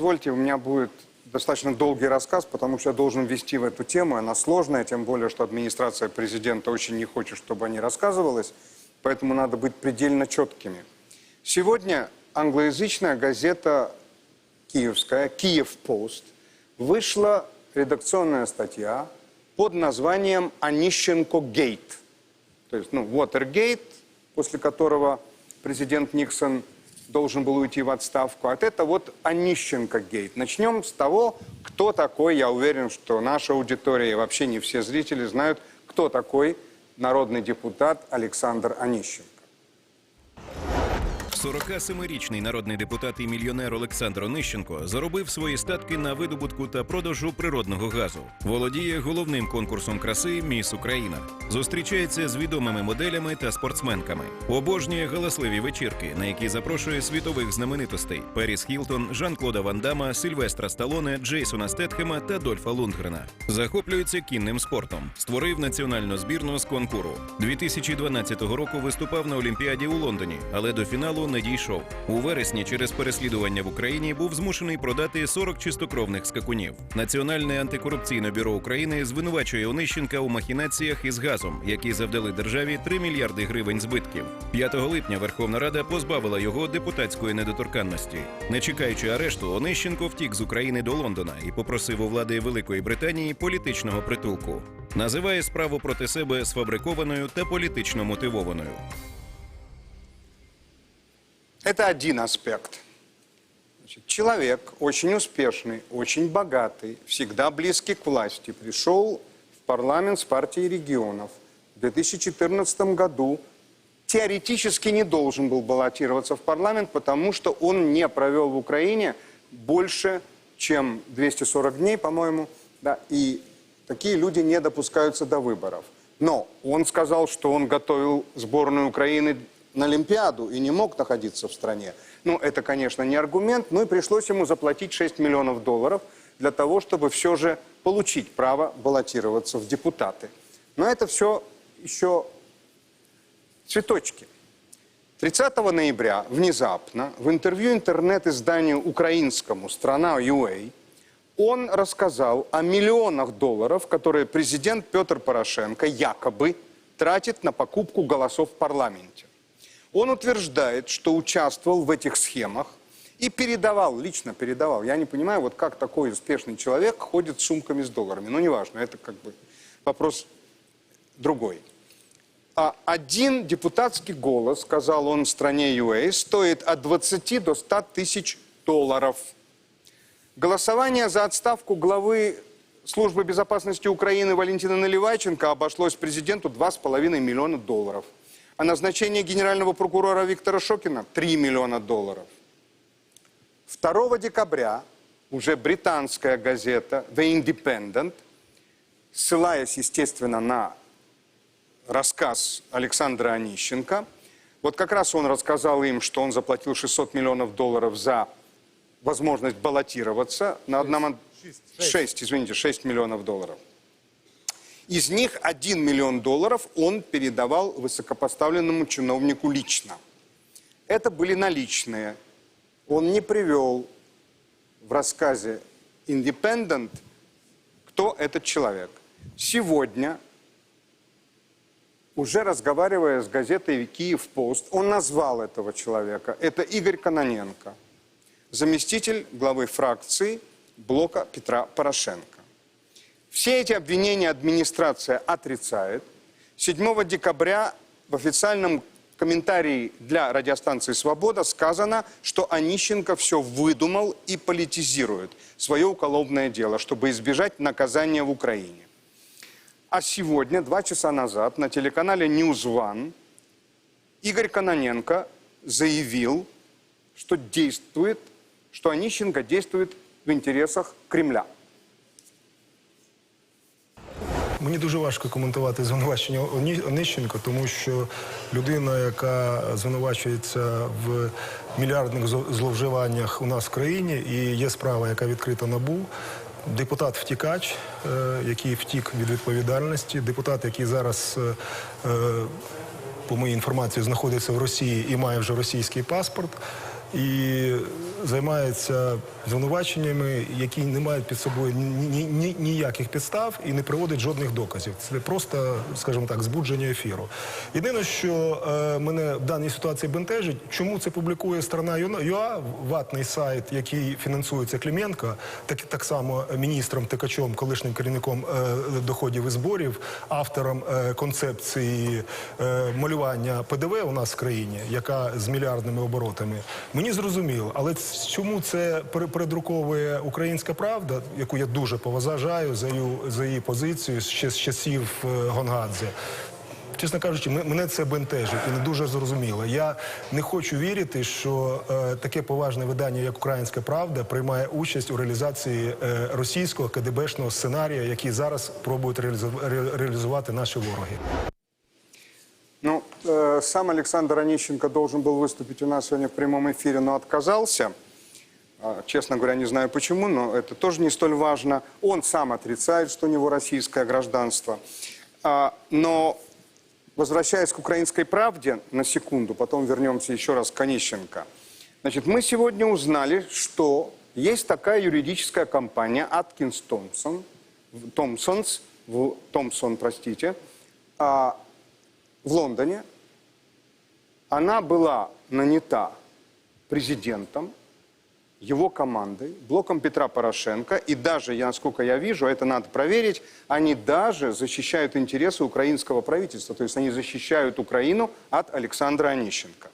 Позвольте, у меня будет достаточно долгий рассказ, потому что я должен ввести в эту тему. Она сложная, тем более, что администрация президента очень не хочет, чтобы о ней рассказывалось. Поэтому надо быть предельно четкими. Сегодня англоязычная газета киевская, Киев Пост, вышла редакционная статья под названием «Онищенко Гейт». То есть, ну, Watergate, после которого президент Никсон должен был уйти в отставку. А это вот Онищенко Гейт. Начнем с того, кто такой, я уверен, что наша аудитория и вообще не все зрители знают, кто такой народный депутат Александр Онищенко. 47-річний народний депутат і мільйонер Олександр Онищенко заробив свої статки на видобутку та продажу природного газу. Володіє головним конкурсом краси Міс Україна. Зустрічається з відомими моделями та спортсменками. Обожнює галасливі вечірки, на які запрошує світових знаменитостей: Періс Хілтон, Жан-Клода Ван Дамма, Сильвестра Сталоне, Джейсона Стетхема та Дольфа Лундгрена. Захоплюється кінним спортом. Створив національну збірну з конкуру. 2012 року виступав на Олімпіаді у Лондоні, але до фіналу не дійшов. У вересні через переслідування в Україні був змушений продати 40 чистокровних скакунів. Національне антикорупційне бюро України звинувачує Онищенка у махінаціях із газом, які завдали державі 3 мільярди гривень збитків. 5 липня Верховна Рада позбавила його депутатської недоторканності. Не чекаючи арешту, Онищенко втік з України до Лондона і попросив у влади Великої Британії політичного притулку. Називає справу проти себе сфабрикованою та політично мотивованою. Это один аспект. Значит, человек очень успешный, очень богатый, всегда близкий к власти, пришел в парламент с партией регионов. В 2014 году теоретически не должен был баллотироваться в парламент, потому что он не провел в Украине больше, чем 240 дней, по-моему, да, и такие люди не допускаются до выборов. Но он сказал, что он готовил сборную Украины на Олимпиаду и не мог находиться в стране. Ну, это, конечно, не аргумент, но и пришлось ему заплатить 6 миллионов долларов для того, чтобы все же получить право баллотироваться в депутаты. Но это все еще цветочки. 30 ноября внезапно в интервью интернет-изданию украинскому «Страна UA» он рассказал о миллионах долларов, которые президент Петр Порошенко якобы тратит на покупку голосов в парламенте. Он утверждает, что участвовал в этих схемах и передавал, лично передавал. Я не понимаю, вот как такой успешный человек ходит с сумками с долларами. Ну, неважно, это как бы вопрос другой. А один депутатский голос, сказал он в стране UA, стоит от 20 до 100 тысяч долларов. Голосование за отставку главы Службы безопасности Украины Валентина Наливайченко обошлось президенту 2,5 миллиона долларов. А назначение генерального прокурора Виктора Шокина – 3 миллиона долларов. 2 декабря уже британская газета The Independent, ссылаясь, естественно, на рассказ Александра Онищенко. Вот как раз он рассказал им, что он заплатил 600 миллионов долларов за возможность баллотироваться на одном... 6, извините, 6 миллионов долларов. Из них 1 миллион долларов он передавал высокопоставленному чиновнику лично. Это были наличные. Он не привел в рассказе Independent, кто этот человек. Сегодня уже разговаривая с газетой «Киев Пост», он назвал этого человека. Это Игорь Каноненко, заместитель главы фракции блока Петра Порошенко. Все эти обвинения администрация отрицает. 7 декабря в официальном комментарии для радиостанции «Свобода» сказано, что Онищенко все выдумал и политизирует свое уголовное дело, чтобы избежать наказания в Украине. А сегодня, два часа назад, на телеканале One Игорь Каноненко заявил, что действует, что Онищенко действует в интересах Кремля. Мені дуже важко коментувати звинувачення Онищенко, тому що людина, яка звинувачується в мільярдних зловживаннях у нас в країні, і є справа, яка відкрита набу. Депутат-втікач, е, який втік від відповідальності, депутат, який зараз, е, е, по моїй інформації, знаходиться в Росії і має вже російський паспорт. І займається звинуваченнями, які не мають під собою ні, ні- ні- ніяких підстав і не приводять жодних доказів. Це просто, скажімо так, збудження ефіру. Єдине, що е, мене в даній ситуації бентежить, чому це публікує сторона Юна- ЮА, ватний сайт, який фінансується Клименко, так, так само міністром Тикачом, колишнім керівником е, доходів і зборів, автором е, концепції малювання ПДВ у нас в країні, яка з мільярдними оборотами. Мені зрозуміло, але чому це пере- передруковує українська правда, яку я дуже поважаю за її, позицію ще з часів е, Гонгадзе. Чесно кажучи, мене це бентежить і не дуже зрозуміло. Я не хочу вірити, що е, таке поважне видання, як Українська Правда, приймає участь у реалізації е, російського КДБшного сценарія, який зараз пробують реалізу- реалізувати наші вороги. Э, сам Александр Онищенко должен был выступить у нас сегодня в прямом эфире, но отказался. А, Честно говоря, не знаю почему, но это тоже не столь важно. Он сам отрицает, что у него российское гражданство. А, Но, возвращаясь к «Украинской правде» на секунду, потом вернемся еще раз к Онищенко. Значит, мы сегодня узнали, что есть такая юридическая компания Аткинс Томпсон, Томпсонс, Томпсон, простите, а, в Лондоне. Она была нанята президентом, его командой, блоком Петра Порошенко. И даже, я, насколько я вижу, это надо проверить, они даже защищают интересы украинского правительства. То есть они защищают Украину от Александра Онищенко.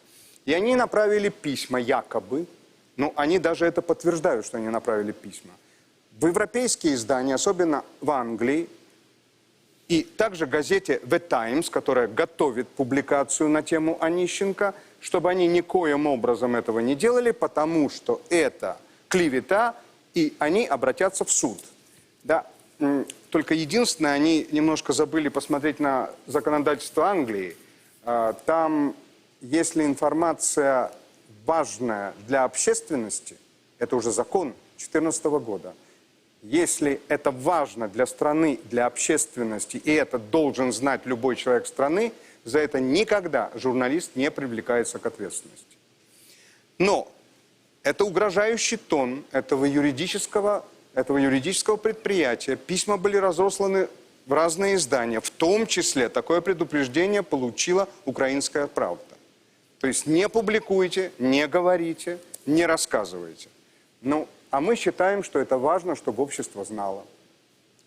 И они направили письма якобы, ну, они даже это подтверждают, что они направили письма, в европейские издания, особенно в Англии, и также газете The Times, которая готовит публикацию на тему Онищенко, чтобы они никоим образом этого не делали, потому что это клевета, и они обратятся в суд. Да, только единственное, они немножко забыли посмотреть на законодательство Англии. А, Там, если информация важная для общественности, это уже закон 2014 года, если это важно для страны, для общественности, и это должен знать любой человек страны, за это никогда журналист не привлекается к ответственности. Но это угрожающий тон этого юридического, этого юридического предприятия. Письма были разосланы в разные издания. В том числе такое предупреждение получила «Украинская правда». То есть не публикуйте, не говорите, не рассказывайте. Ну, а мы считаем, что это важно, чтобы общество знало.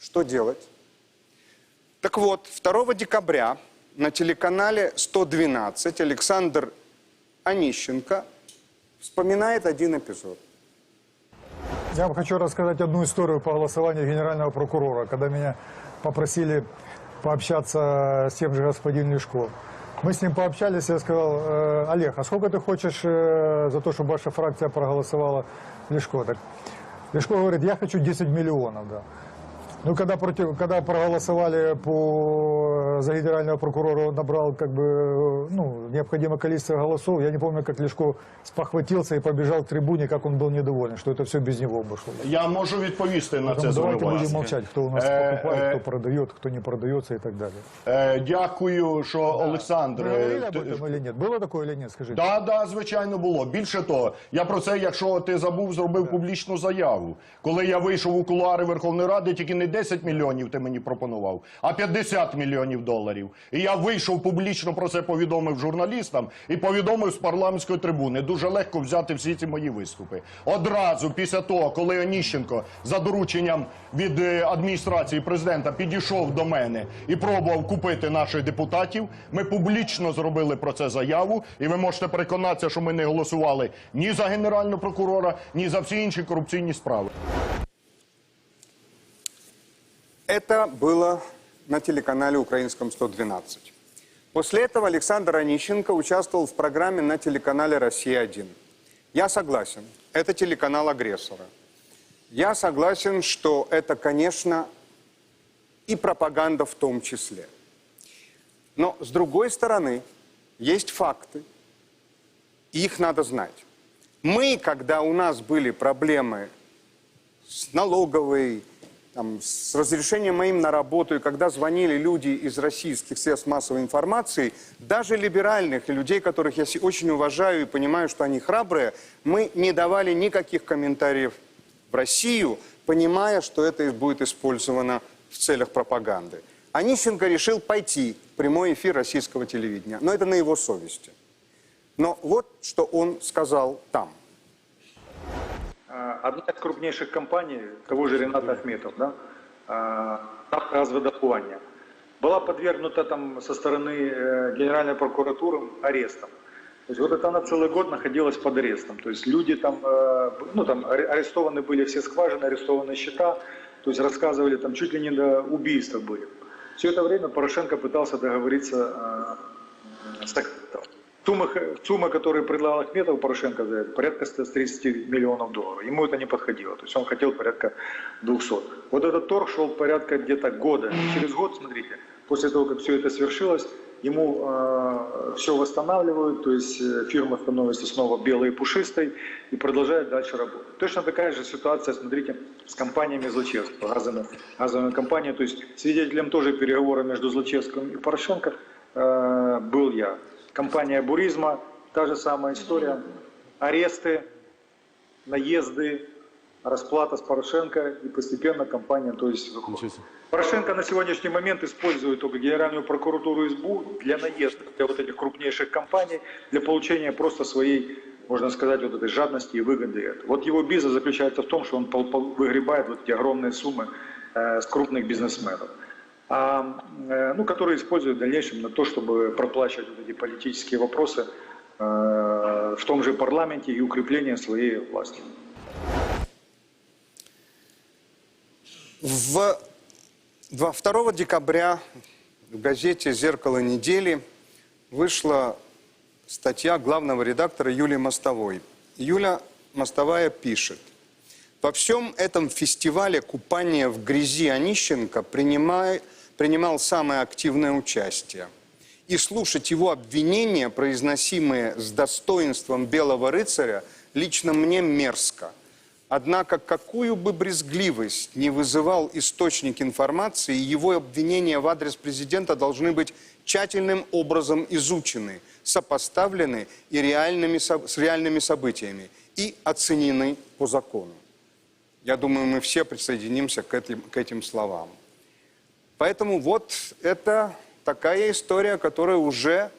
Что делать? Так вот, 2 декабря на телеканале 112 Александр Онищенко вспоминает один эпизод. Я вам хочу рассказать одну историю по голосованию генерального прокурора, когда меня попросили пообщаться с тем же господином Лешко. Мы с ним пообщались, я сказал, «Э, Олег, а сколько ты хочешь э, за то, чтобы ваша фракция проголосовала Лешко? Так, Лешко говорит, я хочу 10 миллионов, да. Ну, когда, против, когда проголосовали по, за генерального прокурора, он набрал как бы, э, ну, необходимое количество голосов. Я не помню, как Лешко спохватился и побежал к трибуне, как он был недоволен, что это все без него обошло. Я можу відповісти на це Поэтому давайте будем звинувачення. молчать, кто у нас Е, покупает, е, кто продает, кто не продается и так далее. Е, Дякую, що Олександр. Вы говорили е, об ти- этом или нет? Было такое или нет, скажите? Да, да, звичайно, було. Більше того, я про це, якщо ти забув, зробив публічну заяву. Коли я вийшов у кулуари Верховної Ради, тільки не 10 мільйонів ти мені пропонував, а 50 мільйонів доларів. І я вийшов публічно про це повідомив журналістам і повідомив з парламентської трибуни. Дуже легко взяти всі ці мої виступи. Одразу після того, коли Оніщенко за дорученням від е, адміністрації президента підійшов до мене і пробував купити наших депутатів, ми публічно зробили про це заяву, і ви можете переконатися, що ми не голосували ні за генерального прокурора, ні за всі інші корупційні справи. Это было на телеканале «Украинском 112». После этого Александр Онищенко участвовал в программе на телеканале «Россия-1». Я согласен, это телеканал агрессора. Я согласен, что это, конечно, и пропаганда в том числе. Но, с другой стороны, есть факты, и их надо знать. Мы, когда у нас были проблемы с налоговой, там, с разрешением моим на работу, и когда звонили люди из российских средств массовой информации, даже либеральных, людей, которых я очень уважаю и понимаю, что они храбрые, мы не давали никаких комментариев в Россию, понимая, что это будет использовано в целях пропаганды. Онищенко решил пойти в прямой эфир российского телевидения, но это на его совести. Но вот что он сказал там. А, Одна из крупнейших компаний, того же Рената Ахметов, да, а, «Нафторазводоплавание», была подвергнута там со стороны э, Генеральной прокуратуры арестам. То есть вот это она целый год находилась под арестом. То есть люди там, э, ну там аре- арестованы были все скважины, арестованы счета, то есть рассказывали там чуть ли не до убийства были. Все это время Порошенко пытался договориться э, с Ахметовым. Сумма, сумма, которую предлагал Ахметов Порошенко за это, порядка 130 миллионов долларов. Ему это не подходило. То есть он хотел порядка 200. Вот этот торг шел порядка где-то года. Через год, смотрите, после того, как все это свершилось, ему э, все восстанавливают, то есть э, фирма становится снова белой и пушистой и продолжает дальше работать. Точно такая же ситуация, смотрите, с компаниями Злочевского, газовыми, газовыми компаниями. То есть свидетелем тоже переговора между Злочевским и Порошенко э, был я. Компания Буризма, та же самая история. Аресты, наезды, расплата с Порошенко и постепенно компания то есть выходит. Порошенко на сегодняшний момент использует только Генеральную прокуратуру СБУ для наезда для вот этих крупнейших компаний, для получения просто своей, можно сказать, вот этой жадности и выгоды. Вот его бизнес заключается в том, что он выгребает вот эти огромные суммы э, с крупных бизнесменов, ну, которые используют в дальнейшем на то, чтобы проплачивать вот эти политические вопросы э, в том же парламенте и укрепление своей власти. В 2 декабря в газете «Зеркало недели» вышла статья главного редактора Юлии Мостовой. Юля Мостовая пишет. Во всем этом фестивале купания в грязи Онищенко принимай- принимал самое активное участие. И слушать его обвинения, произносимые с достоинством белого рыцаря, лично мне мерзко. Однако какую бы брезгливость не вызывал источник информации, его обвинения в адрес президента должны быть тщательным образом изучены, сопоставлены и реальными, с реальными событиями и оценены по закону. Я думаю, мы все присоединимся к этим, к этим словам. Поэтому вот это такая история, которая уже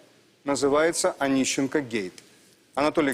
называется Онищенко Гейт. Анатолий